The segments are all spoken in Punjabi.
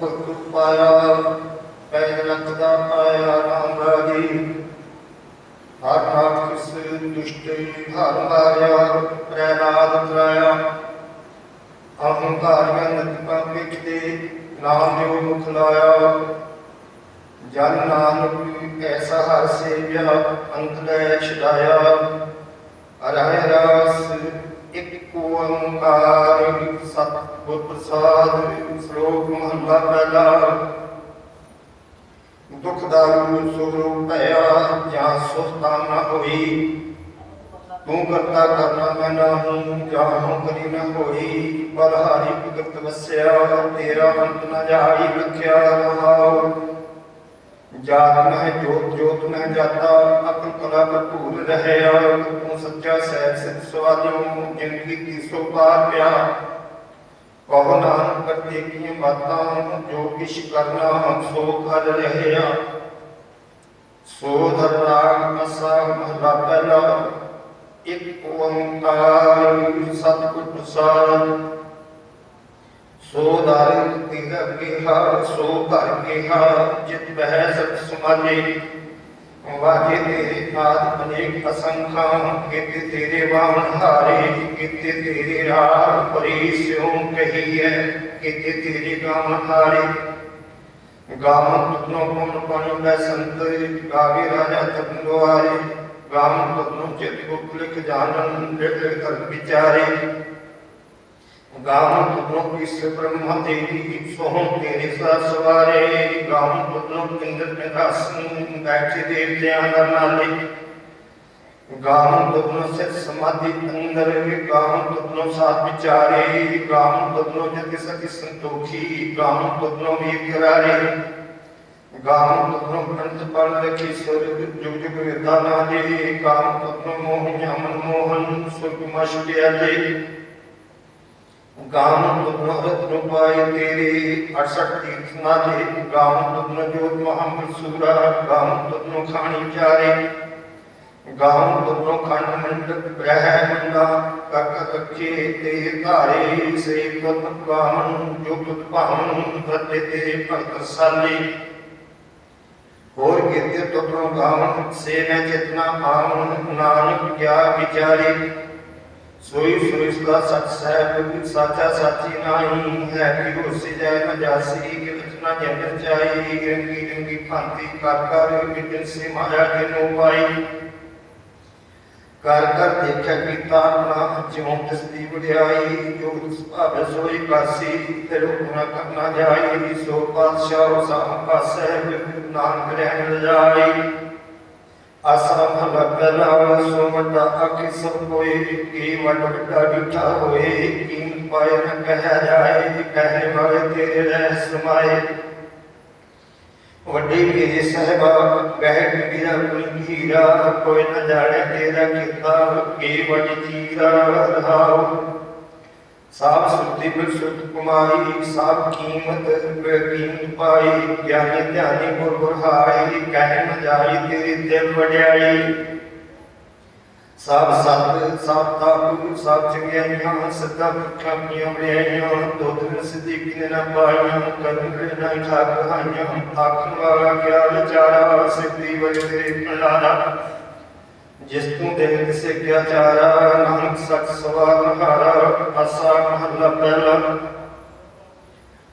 ਭਗਤ ਪਾਇਆ ਪੈਜ ਰੱਖਦਾ ਆਇਆ ਰਾਮ ਰਾਜੀ ਹਰ ਰਾਖਸ ਦੁਸ਼ਟ ਹਰ ਮਾਰਿਆ ਪ੍ਰਹਿਲਾਦ ਤਰਾਇਆ ਅਹੰਕਾਰੀਆਂ ਨਤਿਕਾਂ ਵਿਖਦੇ ਨਾਮ ਦਿਓ ਮੁਖ ਲਾਇਆ ਜਨ ਨਾਨਕ ਐਸਾ ਹਰ ਸੇਵਿਆ ਅੰਤ ਲੈ ਛਡਾਇਆ ਅਰਹਿ ਰਾਸ ਇੱਕ ਓੰਕਾਰ ਸਤਿਗੁਰ ਪ੍ਰਸਾਦ ਸ਼ਲੋਕ ਮਹਲਾ ਪਹਿਲਾ ਦੁਖ ਦਾਰੂ ਸੁਰੂ ਭਇਆ ਜਾਂ ਸੁਖਤਾ ਨਾ ਹੋਈ ਤੂੰ ਕਰਤਾ ਕਰਨਾ ਮੈਂ ਨਾਹੀ ਜਾਹੂ ਕਰੀ ਨ ਹੋਈ ਬਲਹਾਰੀ ਭਗਤ ਵਸਿਆ ਤੇਰਾ ਅੰਤ ਨ ਜਾਈ ਲਖਿਆ ਜਾਤ ਮਹਿ ਜੋਤ ਜੋਤ ਮਹਿ ਜਾਤਾ, ਅਕਲ ਕਲਾ ਭਰਪੂਰ ਰਹਿਆ। ਤੂੰ ਸੱਚਾ ਸਹਿਬ ਸਿਧ ਸਵਾਲਿਓ ਜਿਨ ਕੀ ਸੋ ਪਾਰ ਪਿਆ। ਕਹੋ ਨਾਨਕ, ਕਰਤੇ ਕੀ ਬਾਤਾਂ ਜੋ ਕਿਛ ਕਰਨਾ ਸੋ ਕਰ ਰਹਿਆ। ਸੋ ਧਰਨਾ ਅਸਾ ਮਹਲਾ ਪਹਿਲਾ, ਇੱਕ ਓੰਕਾਰ, ਸਤਿਗੁਰ ਪ੍ਰਸਾਦ। ਸੋ ਦਾਰਿ ਤਿਹ ਕਿਹਾ ਸੋ ਘਰ ਕਿਹਾ ਜਿਤ ਬਹਿ ਸਤ ਸਮਾਜੇ। ਵਾਜੇ ਤੇਰੇ ਆਦ ਅਨੇਕ ਅਸੰਖਾਂ, ਕਿਤੇ ਤੇਰੇ ਵਾਹਨ ਹਾਰੇ, ਕਿਤੇ ਤੇਰੇ ਰਾਹ ਪਰੀ ਸਿਉ ਕਹੀਐ, ਕਿਤੇ ਤੇਰੇ ਗਾਵਨ ਹਾਰੇ। ਗਾਵਨ ਤੁਤਨੋ ਪੁੰਨ ਪਾਣੀ ਦਾ ਸੰਤ, ਗਾਵੇ ਰਾਜਾ ਤਪਨ ਦੁਆਰੇ ਗਾਵਨ ਤੁਤਨੋ ਚਿਤ ਗੁਪ ਲਿਖ ਜਾਣਨ ਲਿਖ ਲਿਖ ਵਿਚਾਰੇ। ਗਾਵਨ ਤੁਤਨੋ ਕਿਸ ਬ੍ਰਹਮਾ ਦੇਵੀ ਸੋਹਣ ਤੇਰੇ ਸਾ ਸਵਾਰੇ। ਗਾਵਨ ਤੁਤਨੋ ਇੰਦਰ ਨਿਵਾਸਨ ਬੈਠੇ ਦੇਵਤਿਆਂ ਦਾ ਨਾਲੇ। ਗਾਵਨ ਤੁਤਨੋ ਸਿਰ ਸਮਾਧੀ ਅੰਦਰ ਗਾਵਨ ਤੁਤਨੋ ਸਾਥ ਵਿਚਾਰੇ। ਗਾਵਨ ਤੁਤਨੋ ਜਗ ਸਖੀ ਸੰਤੋਖੀ ਗਾਵਨ ਤੁਤਨੋ ਵੀ ਕਰਾਰੇ ਗਾਵਨ ਤੁਤਨੋ ਪੰਤ ਪੜ ਰਖੀ ਸੁਰ ਜੁਗ ਜੁਗ ਵਿਦਾ ਨਾਲੇ। ਗਾਵਨ ਤੁਤਨੋ ਮੋਹ ਜਮਨ ਮੋਹਨ, ਸੁਰਗ ਮਸ਼ ਪਿਆਲੇ ਗਾਵਨ ਤੁਤਨੋ ਰਤਨ ਤੇਰੇ 68 ਤੀਰਥ ਨਾਲੇ। ਗਾਵਨ ਤੁਤਨੋ ਜੋਤ ਮੁਹੰਮਦ ਸੂਰਾ ਗਾਵਨ ਤੁਤਨੋ ਖਾਣੀ ਚਾਰੇ। ਗਾਵਨ ਤੁਤਨੋ ਖੰਡ ਮੰਡਪ ਬ੍ਰਹਿ ਮੰਡਾ ਕੱਕ ਕੱਚੇ ਤੇ ਧਾਰੇ। ਸੇ ਤੁਤ ਗਾਵਨ ਜੋ ਭਾਵਨ ਫਤੇ ਤੇ ਭਗਤ ਸਾਲੇ। ਹੋਰ ਕੀਤੇ ਤੁਤਨੋ ਗਾਵਨ, ਸੇ ਮੈਂ ਚਿਤਨਾ ਆਵਨ ਨਾਨਕ ਕਿਆ ਵਿਚਾਰੇ। ਸੋਈ ਸੋਈ ਸਦਾ ਸਚ ਸਹਿਬ ਸਾਚਾ ਸਾਚੀ ਨਾਹੀ। ਹੈ ਕਿ ਹੋਸੀ ਜੈ ਮਜਾਸੀ ਕਿ ਰਚਨਾ ਜਨ ਚਾਈ ਰੰਗੀ ਰੰਗੀ ਭਾਂਤੀ ਕਰ ਕਰ ਵਿਦਨ ਸੇ ਮਾਇਆ ਕੇ ਨੋ ਪਾਈ। ਕਰ ਕਰ ਦੇਖਿਆ ਕੀਤਾ ਆਪਣਾ ਜਿਉ ਤਸਦੀ ਵਡਿਆਈ। ਜੋ ਸੁਭਾਵ ਸੋਈ ਕਾਸੀ ਤੇ ਰੁਕਣਾ ਕਰਨਾ ਜਾਈ। ਸੋ ਪਾਤਸ਼ਾਹ ਸਾਹ ਪਾਸੈ ਨਾਨਕ ਰਹਿਣ ਜਾਈ। ਆਸਾ ਭਲਾ ਪਹਿਲਾ ਸੋ ਵੱਡਾ ਆਖੀ ਸਭ ਕੋਈ ਕੀ ਵੱਡ ਵੱਡਾ ਡਿਠਾ ਹੋਏ ਕੀਨ ਪਾਏ ਨ ਕਹਿ ਜਾਏ ਕਹਿ ਵਾਲੇ ਤੇਰੇ ਰਹਿ ਸਮਾਏ ਵੱਡੀ ਮੇਰੇ ਸਹਿਬਾ ਬਹਿ ਮੇਰਾ ਕੋਈ ਹੀਰਾ ਕੋਈ ਨ ਸਾਬ ਸੁੱਤੀ ਬਿਰਸੁੱਤ ਕੁਮਾਰੀ ਸਾਬ ਕੀਮਤ ਬੇਕੀਮਤ ਪਾਈ, ਗਿਆਨੀ ਧਿਆਨੀ ਗੁਰ ਗੁਰ ਕਹਿ ਨ ਜਾਈ ਤੇਰੀ ਦਿਲ ਵਡਿਆਈ। ਸਭ ਸਤ ਸਭ ਤਾਕੂ ਸਭ ਚੰਗਿਆਈਆਂ ਸਦਾ ਪੁੱਠਾ ਕੀਆਂ ਵਡਿਆਈਆਂ, ਦੁੱਧ ਨਾ ਪਾਈਆਂ ਕੰਗਰੇ ਨਾ ਠਾਕ ਹਾਈਆਂ, ਆਖਣ ਵਾਲਾ ਕਿਆ ਵਿਚਾਰਾ, ਸਿੱਧੀ ਵਜੇ ਤੇਰੇ ਜਿਸ ਤੂੰ ਦਿਨ ਕਿਸੇ ਕਿਆ ਚਾਰਾ, ਨਾਨਕ ਸਚ ਸਵਾਲ ਹਾਰਾ ਅਸਾ ਮਹੱਲਾ ਪਹਿਲਾ।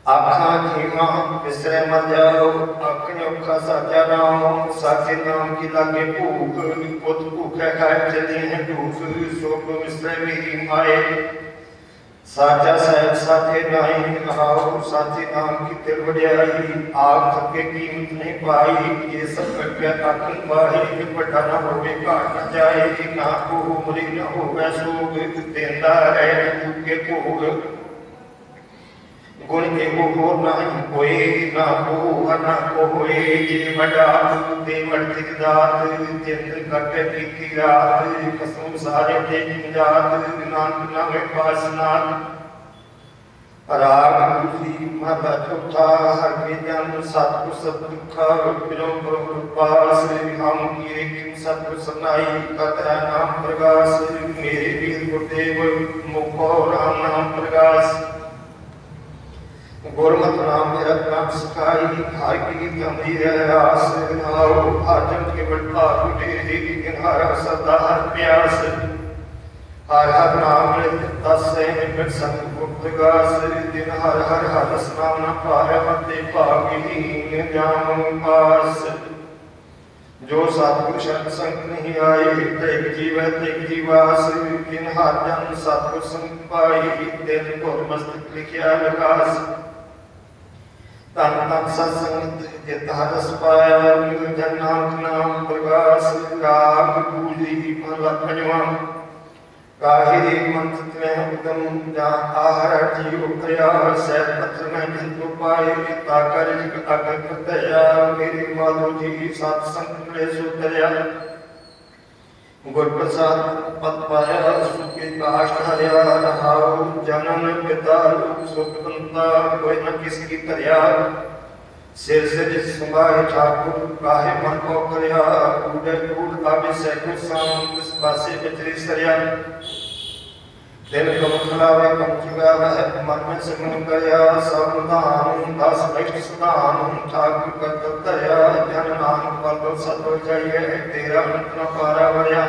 ਆਖਾਂ ਜੀਵਾਂ ਵਿਸਰੇ ਮਰ ਜਾਓ ਅੱਖਾਂ ਔਖਾ ਸਾਚਾ ਨਾਮ, ਸਾਚੇ ਨਾਮ ਕੀ ਲਾਗੇ ਭੂਖ, ਪੁੱਤ ਭੂਖੇ ਖਾਏ ਚਲੇ ਹੈ ਢੂਫ ਸੋਗ ਵਿਸਰੇ ਮੇਰੀ ਮਾਏ। ਸਾਚਾ ਸਹਿਬ ਸਾਚੇ ਨਾਹੀ ਰਹਾਉ ਸਾਚੇ ਨਾਮ ਕੀ ਤੇ ਵਡਿਆਈ, ਆਪ ਥੱਕੇ ਕੀਮਤ ਨਹੀਂ ਪਾਈ ਇਹ ਸਭ ਕਰਕੇ ਆਖਣ ਵਾਹੀ ਕਿ ਵੱਡਾ ਨਾ ਹੋਵੇ ਘਾਟ ਨਾ ਜਾਏ ਨਾ ਕੋ ਮਰੀ ਨਾ ਹੋਵੇ ਸੋਗ ਦਿੰਦਾ ਰਹੇ ਭੁੱਖੇ ਭੋਗ ਗੁਣ ਇਹੋ ਹੋਰ ਨਹੀਂ ਕੋਈ ਨਾ ਕੋ ਨਾ ਕੋ ਹੋਏ। ਜੇ ਵੱਡਾ ਤੇ ਵਰਤਿਕ ਦਾਤ, ਜਿੰਦ ਕੱਟੇ ਕੀਤੀ ਰਾਤ, ਕਸਮ ਸਾਰੇ ਤੇ ਜਾਤ ਨਾਨਕ ਨਾਮੇ ਪਾਸਨਾਨ ਰਾਗ ਗੁਰੀ ਮਹਲਾ ਚੌਥਾ, ਹਰ ਕੇ ਜਨ ਸਤਿਗੁਰ ਸਤ ਦੁਖਾ ਬਿਰੋ ਗੁਰੂ ਪਾਸ। ਹਮ ਕੀਏ ਕਿਮ ਸਤਿਗੁਰ ਸਨਾਈ ਕਤਰਾ ਨਾਮ ਪ੍ਰਗਾਸ। ਮੇਰੇ ਵੀਰ ਗੁਰਦੇਵ, ਮੁਖੋ ਰਾਮ ਨਾਮ ਪ੍ਰਗਾਸ। ਗੁਰਮਤਿ ਨਾਮ ਮੇਰਾ ਪ੍ਰਾਨ ਹਰ ਸਕਾਈ ਹਰ ਕੀ ਗੰਦੀ ਆਸ ਨਾਉ ਆਜਮ ਕੇ ਬੜਪਾ ਟੁਟੇ ਕਿਨਾਰਾ ਸਦਾ ਹਰ ਪਿਆਸ ਹਰ ਹਰ ਨਾਮ ਲੈ ਤਸੈ ਨਿਮਟ ਸੰਗ ਗੁਪਤ ਗਾਸ ਦਿਨ ਹਰ ਹਰ ਹਰ ਸਨਾਮ ਪਾਰ ਮਤੇ ਭਾਗੀ ਜਾਮ ਪਾਸ ਜੋ ਸਤਿਗੁਰ ਸ਼ਰਨ ਸੰਗ ਨਹੀਂ ਆਏ ਤੇ ਜੀਵੈ ਤੇ ਜੀਵਾਸ ਕਿਨ ਹਰ ਜਨ ਸਤਿਗੁਰ ਸੰਗ ਪਾਈ ਤਿਨ ਗੁਰ ਮਸਤਕ ਲਿਖਿਆ ਵਿਕਾਸ ਤਨ ਤਨ ਸਤਸੰਗਤ ਜਿਤ ਹਰਸ ਪਾਇਆ ਮਿਲ ਜਨ ਨਾਮ ਨਾਮ ਪ੍ਰਗਾਸ ਰਾਗ ਪੂਜੀ ਮਨ ਪੰਜਵਾ ਕਾਹਿ ਮੰਤ ਤੈ ਉਦਮ ਜਾ ਆਹਰ ਜੀ ਉਪਰਿਆ ਸਹਿ ਪਤਰ ਮੈਂ ਜੰਤੂ ਪਾਏ ਤਾ ਕਰ ਜਿਕ ਅਗਨ ਕਤਿਆ ਮੇਰੀ ਮਾਧੋ ਜੀ ਸਤ ਸੰਗ ਮਿਲੇ ਸੁਤਰਿਆ ਗੁਰ ਪ੍ਰਸਾਦ ਪਤ ਪਾਇਆ ਸੁਖੇ ਕਾਸ਼ ਹਰਿਆ ਰਹਾਉ, ਜਨਮ ਪਿਤਾ ਰੂਪ ਸੁਖ ਬੰਤਾ ਕੋਈ ਨ ਕਿਸ ਕੀ ਧਰਿਆ। ਸਿਰ ਸਿਰ ਸੰਭਾਏ ਠਾਕੁਰ, ਕਾਹੇ ਮਨ ਕੋ ਕਰਿਆ। ਕੂੜੇ ਕੂੜ ਆਵੇ ਸਹਿ ਸਾਮ ਕਿਸ ਪਾਸੇ ਵਿਚਰੀ ਸਰਿਆ। ਦਿਲ ਕਮ ਖਲਾਵੇ ਕਮ ਚੁਗਾਵੇ ਮਨ ਵਿੱਚ ਸਿਮਰਨ ਕਰਿਆ, ਸਭ ਧਾਨ ਦਸ ਬੈਠ ਸੁਧਾਨ ਠਾਕੁਰ ਕਰਤ ਧਰਿਆ, ਜਨ ਨਾਨਕ ਪਲ ਸਤੋ ਜਾਈਏ, ਤੇਰਾ ਮੰਤਰ ਪਾਰਾ ਵਰਿਆ।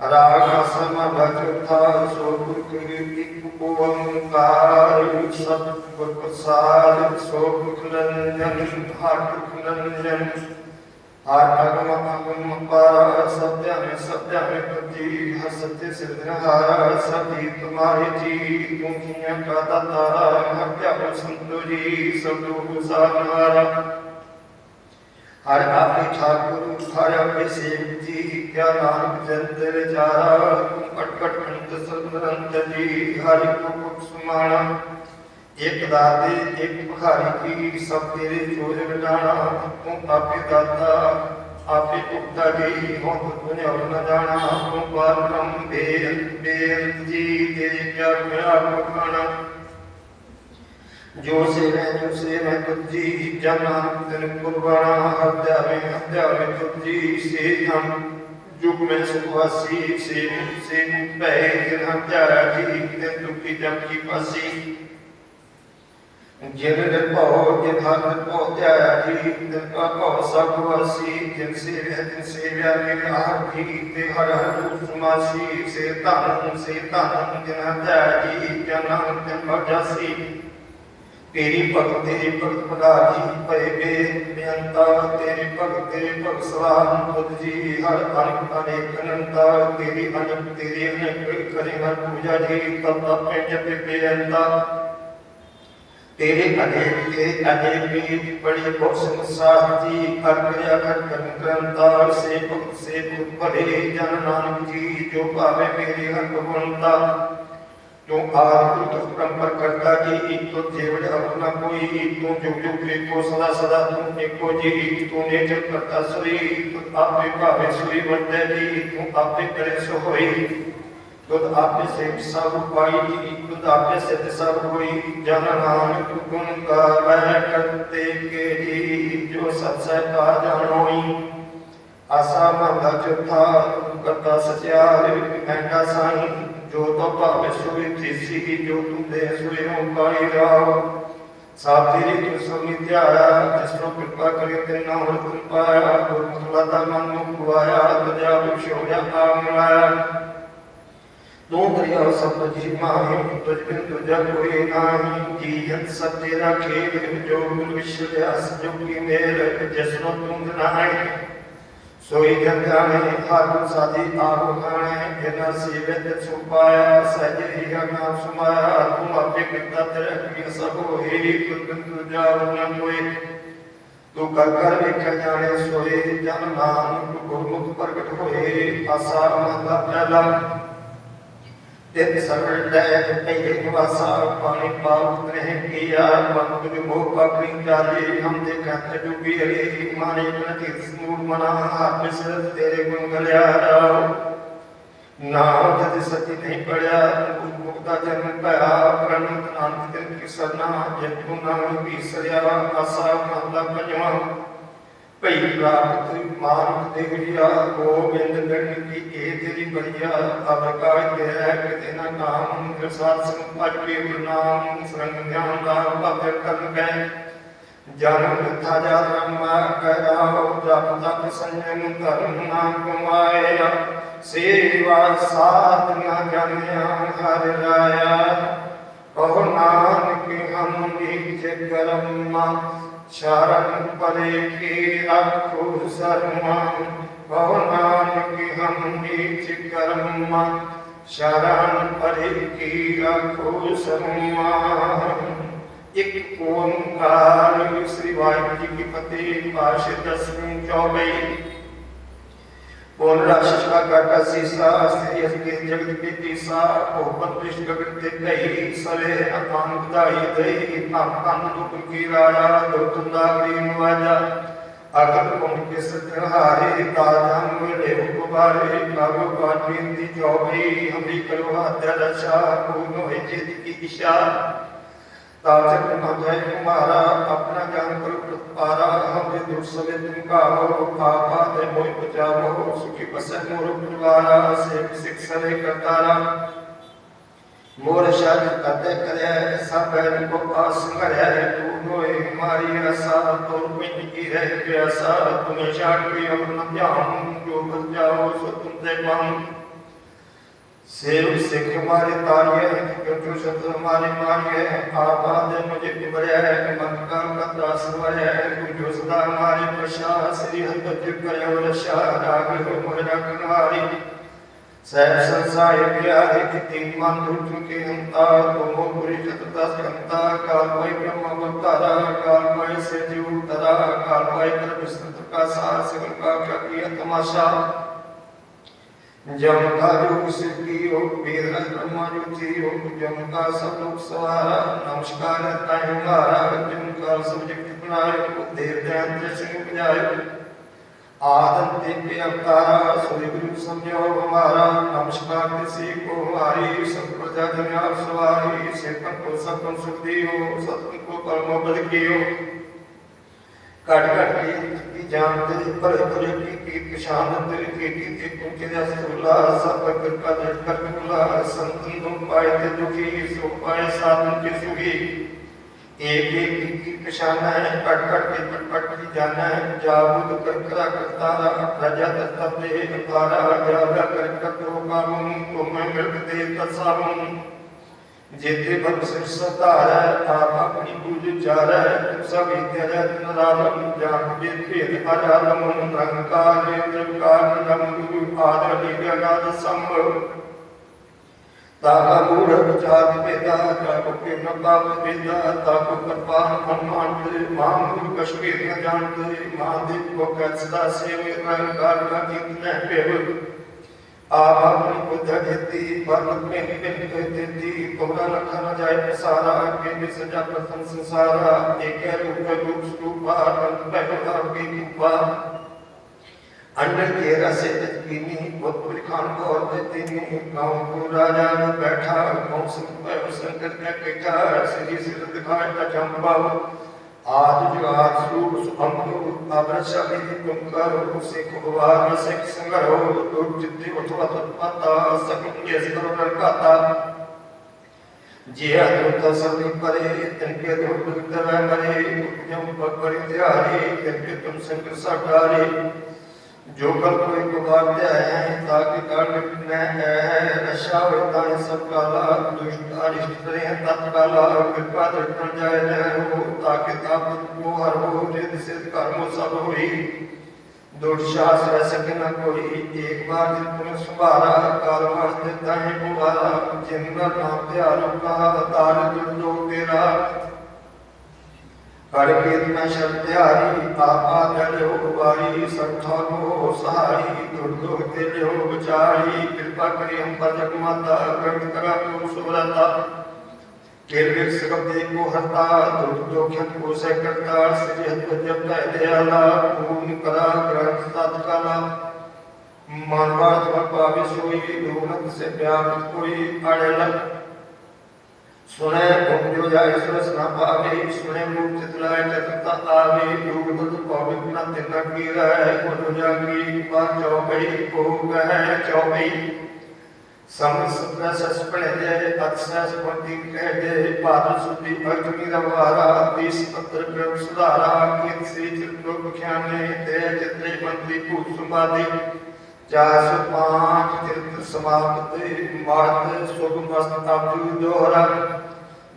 ਰਾਗ ਅਸਮ ਭਜੁਥਾ ਸੋ ਗੁਰ ਕੀ ਇੱਕ ਓੰਕਾਰ ਸਤ ਗੁਰ ਪ੍ਰਸਾਦ ਸੋ ਗੁਰ ਨੰਦਨ ਹਰ ਗੁਰ ਨੰਦਨ ਹਰ ਅਗਮ ਅਗਮ ਪਾਰ ਸਤਿ ਮੈਂ ਸਤਿ ਮੈਂ ਪ੍ਰਤੀ ਹਰ ਸਤਿ ਸਿਰਜਣਹਾਰ ਸਭੀ ਤੁਮਾਰੇ ਜੀ ਤੂੰ ਕੀਆਂ ਕਾ ਦਾਤਾਰਾ ਹਰ ਧਿਆਨ ਸੰਤੋ ਜੀ ਸਭੂ ਸਾਰਨਾਰਾ ਹਰ ਆਪੇ ਠਾਕੁਰ ਹਰ ਆਪੇ ਸੇਵ ਜੀ ਕਿਆ ਨਾਨਕ ਜੰਤ ਵਿਚਾਰਾ ਕਟ ਕਟ ਅੰਤ ਸਰਨੰਤ ਜੀ ਹਰਿ ਕੋ ਸੁਮਾਣਾ ਇਕ ਦਾਤੇ ਇਕ ਭਖਾਰੀ ਕੀ ਸਭ ਤੇਰੇ ਜੋਜ ਵਿਡਾਣਾ? ਤੂੰ ਆਪੇ ਦਾਤਾ, ਆਪੇ ਉਪਤਾ ਜੀ ਹੋ ਤੁਨੇ ਹੋਰ ਨਾ ਜਾਣਾ। ਤੂੰ ਪਾਰ ਬ੍ਰਹਮ ਬੇਅੰਤ ਬੇਅੰਤ ਜੀ, ਤੇਰੇ ਕਿਆ ਮਿਆ ਮਖਾਣਾ ਜੋ ਸੇਵੈ ਜੋ ਸੇਵੈ ਤੁਜੀ ਜਨ ਨਾਨਕ ਤਿਨ ਕੁਰਬਾਨਾ। ਹੱਤਿਆ ਮੈਂ ਹੱਤਿਆ ਮੈਂ ਤੁਜੀ ਸੇ ਹਮ ਜੁਗ ਮੈਂ ਸੁਖਵਾਸੀ। ਸੇ ਸੇ ਭੈ, ਜਿਨ ਹੱਤਿਆ ਜੀ ਤਿਨ ਦੁਖੀ ਜਮ ਕੀ ਪਾਸੀ। ਜਿਨ ਨਿਰਭਉ ਜਿਨ ਹਰ ਨਿਰਭਉ ਧਿਆਇਆ ਜੀ ਤਿਨ ਕਾ ਭਉ ਸਭ ਵਾਸੀ ਜਿਨ ਸੇਵਿਆ ਜਿਨ ਸੇਵਿਆ ਮੇਰੇ ਆਹ ਜੀ ਤੇ ਹਰ ਹਰ ਰੂਪ ਸਮਾਸੀ ਸੇ ਧਨ ਸੇ ਧਨ ਜਿਨ ਹੱਤਿਆ ਜੀ ਜਨ ਤਿਨ ਭਜਾਸੀ ਤੇਰੀ ਭਗਤ ਤੇਰੀ ਭਗਤ ਪਧਾਰੀ ਭਏ ਬੇ ਬੇਅੰਤਾ ਤੇਰੀ ਭਗਤ ਤੇਰੀ ਭਗਤ ਸਲਾਮ ਤੁਧ ਜੀ ਹਰ ਅਨਕ ਅਨੇਕ ਅਨੰਤਾ ਤੇਰੀ ਅਨਕ ਤੇਰੀ ਅਨੇਕ ਕਰੇ ਹਰ ਪੂਜਾ ਜੀ ਤਬ ਤਬ ਜਪੇ ਬੇਅੰਤਾ ਤੇਰੇ ਅਨੇਕ ਤੇਰੇ ਅਨੇਕ ਵੀ ਬੜੀ ਬਹੁਤ ਸੰਸਾਰ ਜੀ ਕਰ ਕਰਿਆ ਕਰ ਕਰਨ ਗ੍ਰੰਥਾ ਸੇ ਭਗਤ ਸੇ ਭਗਤ ਭਲੇ ਜਨ ਨਾਨਕ ਜੀ, ਜੋ ਭਾਵੇ ਮੇਰੇ ਹਰ ਭਗਵੰਤਾ ਤੂੰ ਆਦਿ ਤੂੰ ਪਰੰਪਰ ਕਰਤਾ ਜੀ ਇੱਕ ਤੋਂ ਜੀਵੜ ਆਪਣਾ ਕੋਈ ਤੂੰ ਜੁਗ ਜੁਗ ਏਕੋ ਸਦਾ ਸਦਾ ਤੂੰ ਏਕੋ ਜੀ, ਤੂੰ ਨੇ ਜਗ ਕਰਤਾ ਸੋਈ ਤੂੰ ਆਪੇ ਭਾਵੇ ਸੋਈ ਵਰਤੈ ਜੀ, ਤੂੰ ਆਪੇ ਕਰੇ ਸੋ ਹੋਈ ਤੁਧ ਆਪੇ ਸੇਵ ਸਭ ਪਾਈ ਜੀ ਤੁਧ ਆਪੇ ਸਿੱਧ ਸਭ ਹੋਈ। ਜਨ ਨਾਨਕ ਗੁਣ ਗਾਵੈ ਕਰਤੇ ਕੇ ਜੀ ਜੋ ਸਤ ਸਹਿ ਕਾ ਜਾਣੋਈ। ਆਸਾ ਮੰਦਾ ਚੁਥਾ, ਕਰਤਾ ਸਚਿਆਰ, ਮਹਿੰਗਾ ਸਾਈ। ਜੋ ਤੋ ਭਾਵੇ ਸੋਈ, ਤੀਸੀ ਜੋ ਤੂੰ ਦੇ ਸੋਈ ਓੰਕਾਰੀ ਰਾਵ ਸਾਥੀ ਤੂੰ ਸੁਣੀ ਧਿਆਇਆ ਜਿਸ ਨੂੰ ਕਿਰਪਾ ਕਰੇ ਤੇ ਨਾਮ ਰਤਨ ਪਾਇਆ। ਗੁਰਮੁਖ ਲਾਦਾ ਮਨ ਨੂੰ ਖੁਆਇਆ ਤਜਾ ਵਿਛੋੜਿਆ ਕਾਮ ਲਾਇਆ ਤੂੰ ਦਰਿਆ ਸਭ ਜੀ ਮਾਹੀ ਤੁਝ ਬਿਨ ਤੁਝਾ ਕੋਈ ਨਾਹੀ ਜੀ ਜਨ ਸਭ ਤੇਰਾ ਖੇਲ ਜੋ ਗੁਰ ਵਿਸ਼ਵ ਅਸ ਜੋ ਕੀ ਮੇਲ ਜਿਸ ਨੂੰ ਤੂੰ ਦਨਾਏ ਸੋਈ ਜਨ ਜਾਣੇ ਹਰ ਸਾਦੀ ਆਪ ਖਾਣੇ ਇਹਨਾਂ ਸੀਵੇ ਤੇ ਸੁਪਾਇਆ ਸਹਿਜ ਹੀ ਨਾਮ ਸਮਾਇਆ ਤੂੰ ਆਪੇ ਕਿਤਾ ਤੇਰੇ ਕੀ ਸਭ ਹੋਈ ਕੁਲ ਤੁਝਾ ਨਾ ਕੋਈ ਤੂੰ ਕਰ ਕਰ ਵੇਖ ਜਾਣੇ ਸੋਏ ਜਨ ਨਾਨਕ ਗੁਰਮੁਖ ਪ੍ਰਗਟ ਹੋਏ ਆਸਾ ਮੰਦਾ ਪਹਿਲਾ ਤਿਤ ਸਰਲ ਲੈ ਪਹਿਲੇ ਨਿਵਾਸਾ ਪਾਣੀ ਪਾਉ ਗ੍ਰਹਿ ਕੀਆ ਬੰਦ ਦੇ ਮੋਹ ਪਾਪੀ ਚਾਲੇ ਹਮ ਦੇ ਕੰਤ ਜੁਗੀ ਹਰੇ ਮਾਨੇ ਜਨ ਤੀਰ ਸਮੂਰ ਮਨਾ ਹੱਥ ਸਿਰ ਤੇਰੇ ਗੁਣ ਗਲਿਆ ਰਾਉ ਨਾਮ ਜਦ ਸੱਚੀ ਨਹੀਂ ਪੜਿਆ ਮੁਕਤਾ ਜਨਮ ਭਇਆ, ਪ੍ਰਣਤ ਨਾਨਕ ਦਿਨ ਕੀ ਸਰਨਾ ਜਪੁ ਨਾਮ ਵੀ ਸਰਿਆ, ਆਸਾ ਮਹਲਾ ਪੰਜਵਾਂ। ਭਈ ਪ੍ਰਾਪਤ ਮਾਨੁਖ ਦੇ ਗਿਆ ਗੋਬਿੰਦ ਗਣ ਕੀ ਇਹ ਤੇਰੀ ਬੜੀਆ ਅਵਕਾਸ਼ ਤੇ ਹੈ ਕਿਤੇ ਨਾ ਨਾਮ ਨਿਰਸਾਤ ਸੰਗ ਭਜ ਕੇ ਗੁਰੂ ਨਾਮ ਸਰੰਗ ਧਿਆਨ ਦਾ ਭਗਤ ਕਰਨ ਗਏ। ਜਨਮ ਮਿਥਾ ਜਾ ਬ੍ਰਹਮਾ ਕਰਾਓ, ਜਪ ਤਪ ਸੰਜਮ ਧਰਮ ਨਾ ਕਮਾਇਆ ਸੇਵਾ ਸਾਧਨਾ ਜਨਿਆ ਹਰਿ ਰਾਇਆ। ਕਹੋ ਨਾਨਕ ਹਮ ਨੀਚ ਕਰਮਾ ਸ਼ਰਨ ਪਰੇ ਕੀ ਰੱਖੋ ਸਰਮਾ ਕਹੋ ਨਾਨਕ ਹਮ ਨੀਚ ਕਰਮਾ ਸ਼ਰਨ ਪਰੇ ਕੀ ਰੱਖੋ ਸਰਮਾ ਇੱਕ ਓੰਕਾਰ ਸ੍ਰੀ ਵਾਹਿਗੁਰੂ ਜੀ ਕੀ ਫਤਿਹ ਪਾਸ਼ੇ ਦਸਵੀਂ ਚੌਬਈ ਪੂਰਨ ਰਾਸ਼ਿਸ਼ ਕਾ ਕਾਟਾ ਸੀਸਾ ਸ੍ਰੀ ਅਸਕੇ ਜਗਤ ਕੇ ਤੀਸਾ ਭੋਪਤ ਵਿਸ਼ ਗਗਨ ਤੇ ਕਹੀ ਸਵੇ ਅਪਾਨ ਵਧਾਈ ਦੇਈ ਧੰਨ ਧੰਨ ਦੁਖ ਕੀ ਰਾਜਾ ਦੁਖ ਦਾ ਗਰੀਨ ਵਾਜਾ ਅਗਤ ਕੁੰਡ ਕੇ ਸਤਿਹਾਰੇ ਤਾਜਾ ਮੁਲੇ ਉਪਵਾਰੇ ਕਾਗੋ ਪਾਠੀ ਦੀ ਚੌਬਈ ਹਮਰੀ ਕਰੋ ਹੱਥ ਰਛਾ ਪੂਰਨ ਹੋਏ ਜਿਤ ਕੀ ਇਸ਼ਾ ਤਾਜਕ ਮਧੈ ਕੁਮਾਰਾ, ਆਪਣਾ ਗਿਆਨ ਕਰੋ ਪ੍ਰਤਪਾਰਾ ਹਮੇ ਦੁਖ ਸਵੇ ਤੁਮ ਕਾਹੋ ਪਾਪਾ ਤੇ ਮੋਇ ਬਚਾਵੋ ਸੁਖੀ ਬਸੈ ਮੋਰ ਪਰਿਵਾਰਾ, ਸੇਵ ਸਿਖ ਸਵੇ ਕਰਤਾਰਾ। ਮੋਰ ਸ਼ਾਦ ਕਤੇ ਕਰਿਆ, ਸਭ ਬੈਨ ਕੋ ਪਾਸ ਸੰਗਰਿਆ ਤੂੰ ਹੋਏ ਮਾਰੀ ਰਸਾ, ਤੋਰ ਪਿੰਡ ਕੀ ਰਹਿ ਪਿਆਸਾ, ਤੁਮੇ ਛਾੜ ਕੇ ਅਮਨ ਧਿਆਨ ਜੋ ਬਸ ਜਾਓ ਸੋ ਤੁਮ ਤੇ ਪਾਉਂ। सेव सिख हमारे तारिये क्योंकि शब्द हमारे मारिये आपा दे मुझे पिबरे मन का कता सवरे जो सदा हमारे प्रशा श्री हत करे वरशा राग हो मोरा कनारी सहब संसार प्यारे की तीन मन दुख के हंता तुमो पुरी चतुर्था स्कंता काल कोई ब्रह्म अवतारा काल कोई से जीव तरा काल कोई कर विस्तृत का सार सगल का क्या किया तमाशा जमता योग सिद्धि योग वेद ब्रह्मा युक्ति योग जमता सब लोग नमस्कार तायुंगारा जमकार सब जगत बनायो देव जयंत सिंह पंजायो आदम दिव्य अवतारा सूर्य गुरु समझो हमारा नमस्कार किसी को हमारी सब प्रजा दुनिया सवारी सेवक को सपन सुख दियो सत्य को कर्म बल कियो कट कट ਕੇ ਕੀ ਜਾਣਦੇ ਭਲੇ ਭਲੇ ਕੀ ਕੀ ਪਛਾਣ ਤੇਰੇ ਕੀ ਕੀ ਤੇ ਕੁੰਕੇ ਦਾ ਸੁਲਾ ਸਭ ਕਿਰਪਾ ਦੇ ਕਰ ਕੁਲਾ ਸੰਤਨ ਨੂੰ ਪਾਏ ਤੇ ਦੁਖੀ ਸੋ ਪਾਏ ਸਾਧਨ ਕੇ ਸੁਖੀ एक एक की की पहचाना है पट पट के पट पट की जाना है जाबुद कर करा करतारा प्रजा तत्ते अपारा जागा कर कर तो कामम को मैं मिलक दे तसामम ਜੇਤੇ ਬਤ ਸਿਰ ਸਤਾਰੈ ਤਾਤਾ ਕਣੀ ਪੂਜ ਚਾਰੈ। ਸਭ ਇਤਿਆਜੈ ਤਿਨ ਰਾਮ ਜਾਨ ਕੇ ਭੇਦ ਅਜਾਲ ਮਨ ਰੰਗ ਕਾਜੇ ਤ੍ਰਿਕਾਰ ਨਮ ਗੁਰੂ ਆਦ ਲੀਗਾ ਗਾਦ ਸੰਭਵ। ਤਾਕਾ ਮੂੜ ਵਿਚਾਰ ਭੇਦਾ, ਜਪ ਕੇ ਨਬਾ ਭੇਦਾ, ਤਪ ਕਿਰਪਾ ਹਨੁਮਾਨ ਤੇ ਮਾਮ ਕਸ਼ਮੀਰ ਨ ਜਾਣਤੇ ਮਹਾਦੇਵ ਕੋ ਕੈ ਸਦਾ ਸੇਵੇ ਰੰਗ ਕਾਲ ਕਾ ਕੀਤ ਨਹਿ ਪੇਵ آمان کجا جیتی بھرمت میں پھر کہتے تھی کمرا رکھا نہ جائے پسارا کے بس جا پسند سنسارا ایک ہے روپے روپس روپا ان پہلو کھا کے روپا انڈر کیرا سے تجبینی بہت پھر کھان کو اور دیتی نہیں کاؤں کو راجا نہ بیٹھا کاؤں سنگ پہ حسن کر کے کہا سری سرد کھائے تا جمبا ہوں ਆਦਿ ਜਵਾਰ ਸੂਪ ਅੰਮ੍ਰਿਤ ਅਬਰ ਸ਼ਬਦ ਕੁੰਕਰ ਉਸੇ ਕੁਵਾਰ ਸਿਕ ਸੰਗਰੋ ਤੁਰ ਜਿੱਤੇ ਉਤਵਾ ਤਤਪਤਾ ਸਕਿ ਜਸਤਰ ਰਕਾਤਾ ਜੇ ਅਦੁੱਤ ਸਰਨੀ ਪਰੇ ਤਿਨਕੇ ਦੇ ਉਪਦਵੈ ਮਰੇ ਉਪਜਮ ਪਕੜੇ ਧਿਆਰੇ ਤਿਨਕੇ ਤੁਮ ਸੰਗ ਸਾਕਾਰੇ। جو کل کو ایک بار مارتے آئے ہیں، تاکہ کارڈ میں نشہ ہوتا ہے سب کالا آرشت اشترے ہیں تب کالا کرپا رکھنا جائے جائے ہو، تاکہ تاپت کو ہر ہو جد سے کرمو سب ہوئی دوڑ شاہ رہ سکے نہ کوئی ایک بار جد کو میں سبارا کال مار دیتا ہے مبارا جنگر نام دیا رکھا تار دل دو تیرا۔ ہر کیت میں شبتیاری پاپا دلیو باری سکھا کو ساری دھڑ دھڑ دلیو بچاری کرپا کری ہم پر جگماتا کرم کرا کو سبراتا پھر پھر سکھ دے کو ہرتا دھڑ دھڑ کھن کو سکرتا سجی حد جب دائی دیالا پون کرا کرم ساتھ کالا مانوار دھڑ پاوی سوئی دھونک سے پیار کوئی اڑے لکھ ਸੁਣੇ ਹੁਕਮ ਜੋ ਜਾਇ ਈਸ਼ਵਰ ਸਨਾ ਪਾਵੇ ਸੁਣੇ ਮੂਰਤ ਚਤੁਰਾਇ ਚਤੁਰਤਾ ਆਵੇ ਯੋਗ ਬੁੱਧ ਪਾਵੇ ਨਾ ਤਿੰਨਾ ਕੀ ਰਹਿ ਕੋ ਜਾਗੀ ਪਾਰ ਚੌਪਈ ਕੋ ਕਹੈ, ਚੌਪਈ। ਸਮ ਸੁਪਨਾ ਸਸ ਪੜੇ ਅਤਸਾ ਸਪਤੀ ਕਹਿ ਦੇ ਪਾਦ ਸੁਤੀ ਅਗਨੀ ਰਵਾਰਾ ਦੇਸ ਪੱਤਰ ਪ੍ਰਭ ਸੁਧਾਰਾ, ਕੀਤ ਸ੍ਰੀ ਚਿਤ੍ਰੋ ਬਖਿਆਨੇ ਤੇ ਚਿਤ੍ਰੇ ਮੰਤਰੀ ਭੂਤ ਸਮਾਦੇ 405 ਸਮਾਪਤੇ ਮਾਤ ਸੁਭ ਮਸਤ ਤਾਪੂ ਦੋਹਰਾ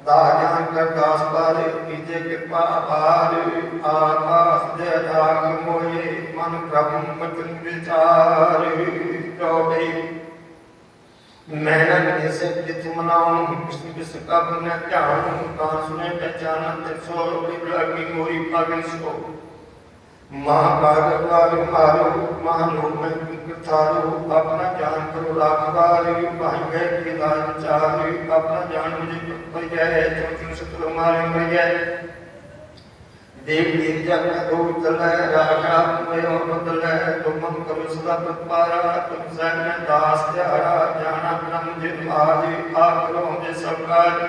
ਦਾਜਾਨ ਕਰ ਦਾਸ ਬਾਰੇ ਕੀਜੇ ਕਿਰਪਾ ਅਪਾਰ ਆਕਾਸ ਦੇ ਰਾਗ ਮੋਏ, ਮਨ ਪ੍ਰਭੂ ਮਤਨ ਵਿਚਾਰ ਚੋਬਈ ਮੈਨਨ ਜਿਸੇ ਜਿਤ ਮਨਾਉ ਕਿਸਨ ਕਿਸ ਕਾ ਬਨ ਧਿਆਨ ਕਾਂ ਸੁਨੇ ਪਹਿਚਾਨ ਤੇ ਸੋ ਬਿਬਲਾਗੀ ਮੋਰੀ ਪਾਗਲ ਸੋ। ਮਹਾਕਾਲ ਵਾਲ ਮਾਰੋ ਮਹਾਨੋ ਮੈਂ ਕਿਥਾਰੋ ਆਪਣਾ ਜਾਨ ਕਰੋ ਰਾਖਵਾਰ ਭਾਈ ਗਏ ਕੀ ਲਾਜ ਚਾਰ, ਆਪਣਾ ਜਾਨ ਮੁਝੇ ਪਈ ਜਾਏ ਚੋਚਨ ਸਤਰ ਮਾਰੇ ਮਰਿਆ ਦੇਵ ਦੇਵ ਜਗ ਦੋ ਤਲੈ ਰਾਜਾ ਮਯੋ ਬਦਲੈ ਤੁਮਨ ਕਰੋ ਸਦਾ ਪ੍ਰਪਾਰਾ, ਤੁਮ ਸੈਨ ਦਾਸ ਤਿਆਰਾ ਜਾਣਾ ਬ੍ਰਹਮ ਜਿਨ ਆਜ ਆਪ ਕਰੋ ਜੇ ਸਭ ਕਾਜ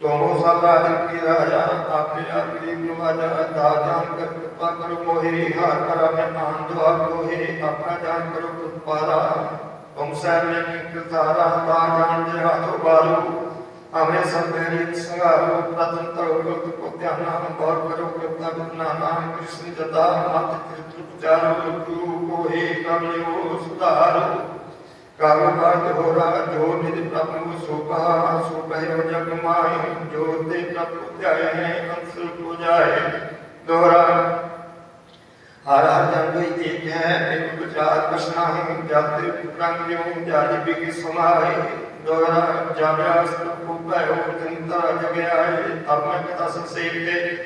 ਤੁਮੋ ਸਦਾ ਕੀ ਰਾਜਾ ਆਪੇ ਆਪੇ ਨਿਵਾਜਾ ਦਾ ਜਾਨ ਕਰ ਕਿਰਪਾ ਕਰੋ, ਮੋਹਿ ਹਾਰ ਕਰਾ ਮੈਂ ਮਾਨ ਦੁਆ ਕੋਹਿ ਆਪਣਾ ਜਾਨ ਕਰੋ ਪ੍ਰਪਾਰਾ ਤੁਮ ਸੈਨ ਮੈਂ ਕਿਰਤਾਰਾ ਦਾ ਜਾਨ ਜੇ ਹਾਥੋ ਬਾਰੂ ਹਮੇ ਸੰਤੇਰੀ ਸੰਘਾਰੋ, ਪ੍ਰਤਨ ਕਰੋ ਗੁਰਤ ਕੋ ਧਿਆਨਾ ਗੌਰ ਕਰੋ ਕਿਰਤਾ ਬਿਨਾ ਨਾਮ ਕ੍ਰਿਸ਼ਨ ਜਦਾ ਮਤ ਚਿਤ੍ਰ ਪੁਜਾਰੋ ਗੁਰੂ ਕੋ ਏ ਕਮਿਓ ਸੁਧਾਰੋ। ਕਾਰਵਾਜ ਹੋਰਾ, ਜੋ ਨਿਜ ਪ੍ਰਭੂ ਸੋ ਕਹਾ ਸੋ ਕਹਿਓ ਜਗ ਮਾਈ ਜੋ ਤੇ ਪ੍ਰਭੂ ਧਿਆਏ ਹੈ ਅੰਸ ਪੁਜਾਏ। ਦੋਹਰਾ, ਹਰ ਹਰ ਜਨ ਕੋਈ ਏਕ ਹੈ ਇੱਕ ਵਿਚਾਰ ਕ੍ਰਿਸ਼ਨਾ ਹੈ ਜਤ ਪ੍ਰੰਗ ਜਿਉ ਜਾਜ ਬਿਗ ਸਮਾਏ ਦੋਹਰਾ ਜਾਗਿਆ ਸਤਿ ਭਇਓ ਚਿੰਤਾ ਜਗਿਆ ਹੈ ਆਪਣਾ ਕਥਾ ਸੰਸੇਪ ਤੇ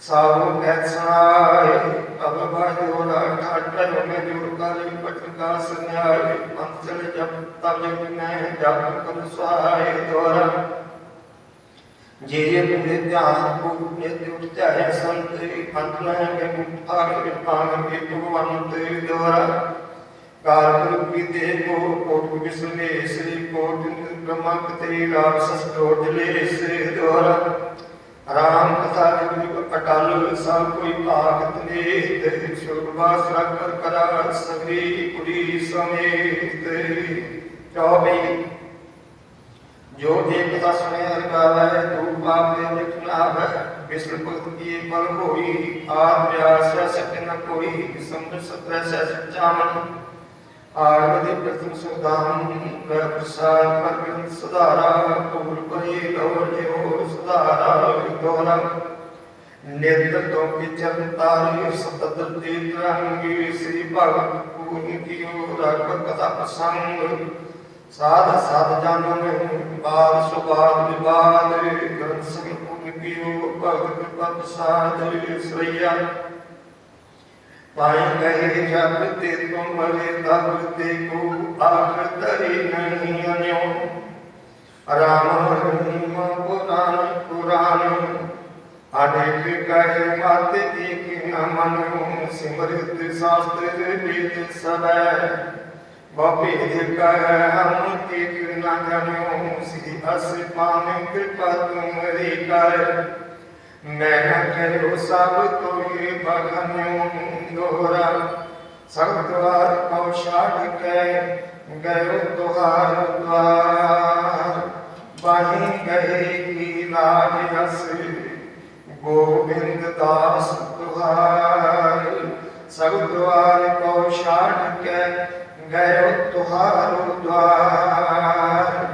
ਸਾਵੋ ਕਹਿ ਸੁਣਾਏ, ਅਬ ਬਾਜ ਹੋਰਾ ਠਾਟ ਕਰ ਮੈਂ ਜੁਰ ਕਾਲੀ ਪਟਨ ਕਾ ਸੰਿਆਏ ਅੰਤਲ ਜਪ ਤਬ ਜਪ ਮੈਂ ਜਪ ਕਰ ਸੁਹਾਏ ਦੋਹਰਾ ਜੇ ਜੇ ਤੁਮੇ ਧਿਆਨ ਕੋ ਨੇ ਤੇ ਉਠਾਏ ਸੰਤ, ਅੰਤ ਨਾ ਹੈ ਮੁਖਾਰ ਕਿਰਪਾਨ ਕੇ ਭਗਵਾਨ ਤੇ ਦੁਆਰਾ। ਕਾਲ ਗੁਰੂ ਕੀ ਦੇ ਕੋ ਕੋਟ ਵਿਸਨੇ ਸ੍ਰੀ ਕੋਟ ਬ੍ਰਹਮਕ ਤੇ ਰਾਖਸ ਕੋਟ ਲੈ ਸੇ ਦੁਆਰਾ। ਰਾਮ ਕਥਾ ਜਿਵ ਅਟਲ, ਸਭ ਕੋਈ ਭਾਗਤ ਨੇ ਤੇ ਸੁਰਵਾਸ ਰਖਰ ਕਰਾ ਸਗਰੀ ਕੁੜੀ ਸਮੇਤ। ਚੌਬੀ, ਜੋ ਇੱਕ ਕਥਾ ਸੁਣੇ ਹਰ ਗਾਵੇ, ਤੂੰ ਪਾਪ ਦੇ ਲਿਖ ਲਾਭ ਵਿਸ਼ਨ ਭਗਤ ਕੀ ਬਲ ਹੋਈ ਆਪ ਵਿਆਸ ਸਕ ਨ ਕੋਈ ਸੰਤ ਸਤਰ ਸੈ ਸਚਾਮਨ ਆਰਗ ਦੇ ਪ੍ਰਥਮ ਸੁਦਾਮ ਮੈਂ ਪ੍ਰਸਾਦ ਪਰਮ ਸੁਧਾਰਾ ਪੂਰ ਪਰੇ ਲੋ ਲਿਓ ਸੁਧਾਰਾ ਦੋਨਾ ਨੇਤਰ ਤੋਂ ਕੀ ਚਰਨ ਤਾਰੀ ਸਤਤ ਤੇ ਤਰੰਗੀ ਸ੍ਰੀ ਭਗਤ ਪੂਰਨ ਕੀਓ ਰਗ ਕਥਾ ਪ੍ਰਸੰਗ। ਸਾਧ ਸਾਧ ਜਾਨੋ ਮੈਂ ਬਾਦ ਸੁਬਾਦ ਵਿਵਾਦ। ਗ੍ਰੰਥ ਸਿੰਘ ਪੂਰਨ ਕੀਓ ਭਗਤ ਪਤ ਸਾਧ ਸਈਆ ਪਾਈ ਕਹੇ ਜਬ ਤੇ ਤੁਮ ਮਰੇ ਤਬ ਤੇ ਕੋ ਆਖ ਤਰੀ ਨਹੀਂ ਅਨਿਓ। ਰਾਮ ਰਹੀਮ ਪੁਰਾਨ ਪੁਰਾਨ ਅਨੇਕ ਕਹੇ ਮਤ ਏਕ ਨ ਮਨੁ ਸਿਮਰਿਤ ਸ਼ਾਸਤਰ ਵੇਦ ਸਬੈ ਬਾਪੇ ਦੇ ਕਹਿ ਹਮ ਏਕ ਨ ਜਨਿਓ ਸਿ ਅਸ ਪਾਨ ਕਿਰਪਾ ਤੁਮਰੀ ਕਰ। ਮੈਂ ਨ ਕਰੋ ਸਭ ਤੋਏ ਬਖਨਿਓ ਦੋਹਰਾ ਸੰਤਵਾਰ ਕਉ ਛਾੜ ਗਇਓ ਤੁਹਾਰ ਦਵਾਰ। ਬਾਹੀ ਗਏ ਕੀ ਲਾਜ ਰਸ, ਗੋਬਿੰਦ ਦਾਸ ਤੁਹਾਰ। ਸਭ ਦਵਾਰ ਕਉ ਕੇ ਗਇਓ ਤੁਹਾਰ ਦਵਾਰ।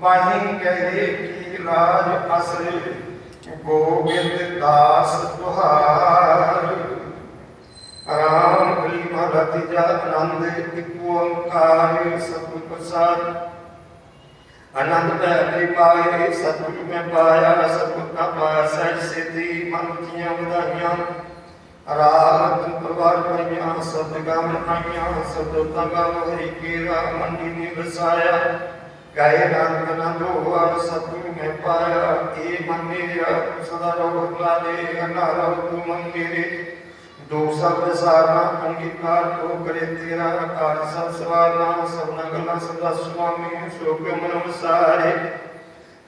ਬਾਹੀ ਗਏ ਕੀ ਲਾਜ ਅਸਰੇ ਗੋਬਿੰਦ ਦਾਸ ਤੁਹਾਰ। ਰਾਮ ਕਲੀ ਮਹਲਾ ਜਾ ਆਨੰਦ ਇੱਕ ਓੰਕਾਰ ਸਤਿ ਪ੍ਰਸਾਦ। ਆਨੰਦ ਪੈ ਕੇ ਪਾਏ ਸਤਿ ਮੈਂ ਪਾਇਆ ਸਤਿ ਕਾ ਪਾਇਆ ਸਿੱਧੀ, ਮਨ ਕੀਆਂ ਵਧਾਈਆਂ। ਰਾਤ ਪਰਵਾਰ ਪਈਆਂ ਸਤ ਆਈਆਂ ਸਤ ਤੰਗਾ ਹਰੀ ਕੀ ਰਾਮ ਮੰਡੀ ਨੇ ਵਸਾਇਆ। ਗਾਏ ਨਾਨਕ ਨੰਦੋ ਹਰ ਸਤਿ ਮੈਂ ਪਾਇਆ ਏ ਮਨ ਸਦਾ ਰਹੁ ਲਾਲੇ ਅਨਾਰੋ ਤੂੰ ਮਨ ਦੋ ਸਭ ਸਾਰਨਾ ਅੰਗੀਕਾਰ ਕੋ ਕਰੇ ਤੇਰਾ ਕਾਰ ਸਭ ਸਵਾਰਨਾ ਸਭਨਾ ਗੱਲਾਂ ਸਦਾ ਸੁਆਮੀ ਸ਼ੋਕ ਮਨ ਵਸਾਰੇ।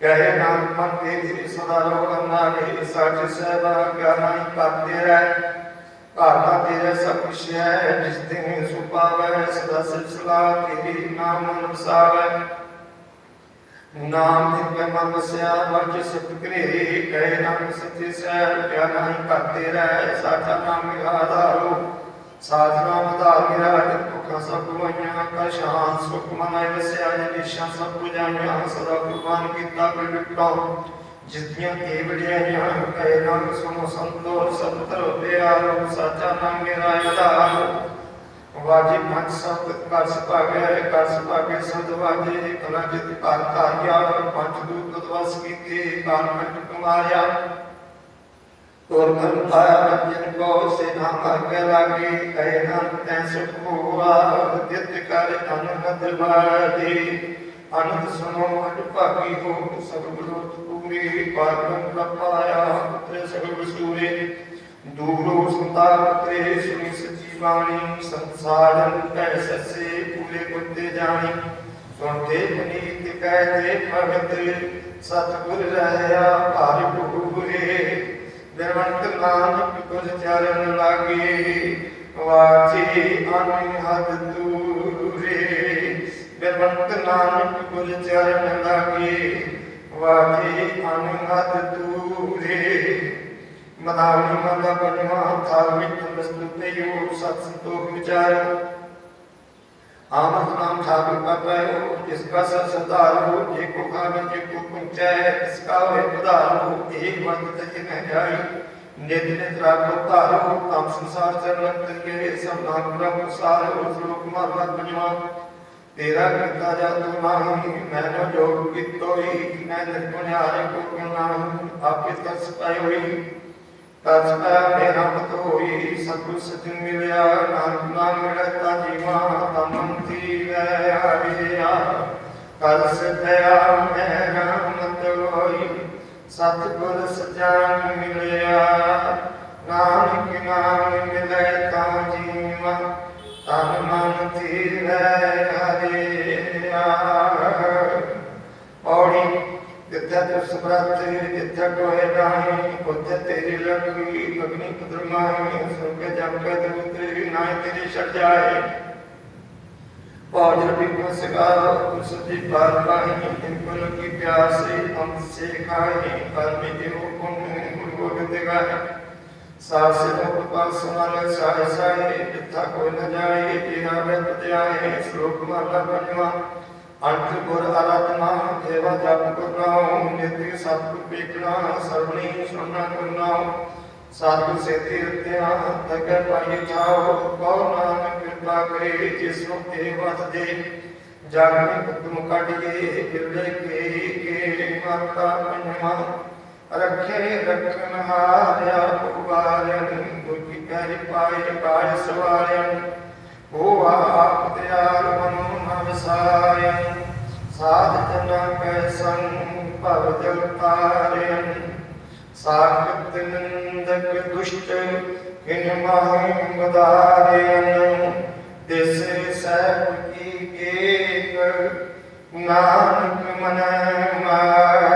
ਕਹੇ ਨਾਨਕ ਮਨ ਤੇਰੀ, ਸਦਾ ਰਹੁ ਨਾਲੇ ਸੱਚ ਸਹਿਬਾ ਗਿਆਨਾ ਹੀ ਕਰਤੇ ਰਹਿ। ਘਾਟਾ ਤੇਰੇ ਸਭ ਕੁਛ ਹੈ, ਜਿਸ ਦਿਨ ਸੁਪਾਵੈ ਸਦਾ ਸਿਲਸਿਲਾ ਤੇਰੀ ਨਾਮ ਅਨੁਸਾਵੈ ਨਾਮ ਤੇ ਮੈਂ ਮਨ ਵਸਿਆ ਵਜ ਸਤ ਕਰੇ ਕਹਿ ਨਾਮ ਸੱਚੇ ਸਹਿ ਕਿਆ ਨਹੀਂ ਕਰਤੇ ਰਹਿ, ਸਾਚਾ ਨਾਮ ਮੇਰਾ ਆਧਾਰੋ। ਸਾਧਨਾ ਮਧਾਰ ਮੇਰਾ ਜਿਤ ਭੁਖਾ ਸਭ ਵਈਆਂ ਕਾ ਸ਼ਾਨ ਸੁਖ ਮਨਾਇ ਵਸਿਆ ਨਿਸ਼ਾ ਸਭ 부ਜਾਈਆਂ ਸਦਾ ਕੁਰਬਾਨ ਕੀਤਾ ਬਿਲਟੋ ਜਿਸ ਦੀਆਂ ਤੇ ਵਡਿਆਈਆਂ, ਕਹਿ ਨਾਮ ਸੁਨੋ ਸੰਤੋ ਸਭ ਤਰੋ ਪਿਆਰੋ, ਸਾਚਾ ਨਾਮ ਮੇਰਾ ਆਧਾਰੋ। ਵਾਜੇ ਪੰਜ ਸਤ ਕਰ ਸੁਭਾਗੈ ਕਰ ਸੁਭਾਗੈ ਸੰਤ ਵਾਜੇ, ਕਲਾ ਜਿਤ ਘਰ ਧਾਰਿਆ, ਪੰਜ ਦੂਤ ਦਵਸ ਕੀਤੇ ਕਾਲ ਕੰਟ ਕੁਮਾਰਿਆ। ਤੋਰ ਮਨ ਆਇਆ ਰੰਜਨ ਕੋ ਸੇ ਨਾਮ ਅਗੇ ਲਾਗੇ, ਕਹਿ ਨਾਮ ਤੈ ਸੁਖ ਹੋਆ ਜਿਤ ਕਰ ਅਨੰਦ ਬਾਜੀ ਅਨੰਦ ਸੁਨੋ ਅਟ ਭਾਗੀ ਹੋ ਸਭ ਬਲੋਤ ਪੂਰੇ ਪਾਰਮ ਪ੍ਰਪਾਇਆ ਪੁੱਤਰ ਸਗਲ ਵਸੂਰੇ। ਦੂਰੋ ਸੰਤਾਪ ਤੇ ਸੁਣੀ ਸਚੀ ਬਾਣੀ ਸੰਸਾਰਨ ਕੈ ਸਸੇ ਪੂਰੇ ਕੁੱਤੇ ਜਾਣੀ। ਸੁਣਦੇ ਪਨੀਤ ਕਹਿ ਦੇ ਭਗਤ ਸਤਿਗੁਰ ਰਹਿਆ ਭਾਰਿ ਪੂਰੇ ਨਿਰਵੰਤ ਨਾਨਕ ਗੁਰ ਚਰਨ ਲਾਗੇ, ਵਾਚੇ ਅਨਹਦ ਤੂਰੇ ਨਿਰਵੰਤ ਨਾਨਕ ਗੁਰ ਚਰਨ ਲਾਗੇ, ਵਾਚੇ ਅਨਹਦ ਤੂਰੇ ਮਨਾਵਣੀ ਮੰਦਾ ਪੰਜਵਾ ਧਾਰਮਿਕ ਪ੍ਰਸਤੁਤਿਓ ਸਤ ਸੰਤੋਖ ਵਿਚਾਰ ਆਮਦ ਨਾਮ ਠਾਕੁਰ ਪਾਪਿਓ ਜਿਸ ਕਾ ਸਤ ਸਤਾਰੋ ਜੇ ਕੋ ਕਾਗਨ ਜੇ ਕੋ ਪੁੰਚੈ ਇਸ ਕਾ ਹੋਏ ਪਧਾਰੋ ਏਕ ਬੰਦ ਤਜ ਮਹਿ ਜਾਈ ਨਿਤ ਨਿਤ ਰਾਖੋ ਧਾਰੋ ਤਮ ਸੰਸਾਰ ਚਰਨ ਤਰੀਏ ਸਭ ਨਾਮ ਬ੍ਰਹਮ ਸਾਰ ਉਸ ਲੋਕ ਮਾਰਵਾ ਪੰਜਵਾ ਤੇਰਾ ਕੀਤਾ ਜਾ ਤੂੰ ਨਾਹੀ ਮੈਨੋ ਜੋਗ ਕੀਤੋਈ ਮੈਂ ਨਿਰਗੁਣਿਆਰੇ ਕੋ ਗੁਣ ਨਾਹੀ ਆਪੇ ਤਰਸ ਪਾਈ ਹੋਈ ਤਸ ਪੈ ਮੇਰਾ ਸਤਿਗੁਰ ਸਤਿ ਮਿਲਿਆ, ਨਾਨਕ ਨਾਮ ਮਿਲਤਾ ਜੀਵਾ ਤਮੰਤੀ ਲੈ ਆਇਆ ਕਰ ਸਤਿਆ ਮੇਰਾ ਮਤ ਹੋਈ ਸਤਿਗੁਰ ਸਜਾਨ ਛੱਡ ਜਾਏ। ਪੌਜਰ ਵੀ ਮਸਗਾ ਉਸ ਦੀ ਪਾਰ ਪਾਈ ਤਿਨ ਕੋਲ ਕੀ ਪਿਆਸੇ ਹਮ ਸੇ ਖਾਈ ਕਰਮੀ ਦੇ ਹੁਕਮ ਗੋਬਿੰਦ ਗਾਏ ਸਾਸ ਮੁਖ ਪਾਸ ਸਮਾਨ ਸਾਇ ਸਾਇ ਜਿੱਥਾ ਕੋਈ ਨ ਜਾਏ, ਤੇਰਾ ਬਿਤ ਜਾਏ ਸ਼ਲੋਕ ਮਹਲਾ ਪੰਜਵਾ। ਅੰਤ ਗੁਰ ਆਰਾਧਨਾ, ਦੇਵਾ ਜਪ ਕਰਨਾਉ ਨਿਤਿ ਸਤਿ ਪੇਖਣਾ ਸਰਵਣੀ ਸੁਣਨਾ ਕਰਨਾਉ ਸਾਧੂ ਸੇ ਤੀਰਤਿਆ ਤਕੇ ਪਾਈ ਜਾਓ ਕਉ ਨਾਨਕ ਕਿਰਪਾ ਕਰੇ ਜਿਸ ਨੂੰ ਤੇ ਵਸ ਦੇ ਜਾਗਨੇ ਹੁਕਮ ਕੱਢੀਏ ਬਿਰਲੇ ਕੇ ਕੇ ਮਾਤਾ ਪੰਜਵਾ ਰੱਖੇ ਰਖਨ ਹਾਰਿਆ ਉਬਾਰਨ ਗੁਰਕੀ ਕਹਿ ਪਾਏ ਕਾਜ ਸਵਾਰਨ ਉਹ ਆਪ ਤਿਆਰ ਮਨੋ ਨ ਵਸਾਇਨ ਸਾਧ ਜਨਾ ਕੈ ਸੰਗ ਭਵ ਜਲ ਤਾਰਿਨ ਸਾਖਤ ਨੰਦਕ ਦੁਸ਼ਟ ਕਿਨ ਮਾਹਿ ਮਦਾਰਿਨ ਤਿਸ ਸਹਿਬ ਕੀ ਕੇਕ ਨਾਨਕ ਮਨ ਮਾਰੇ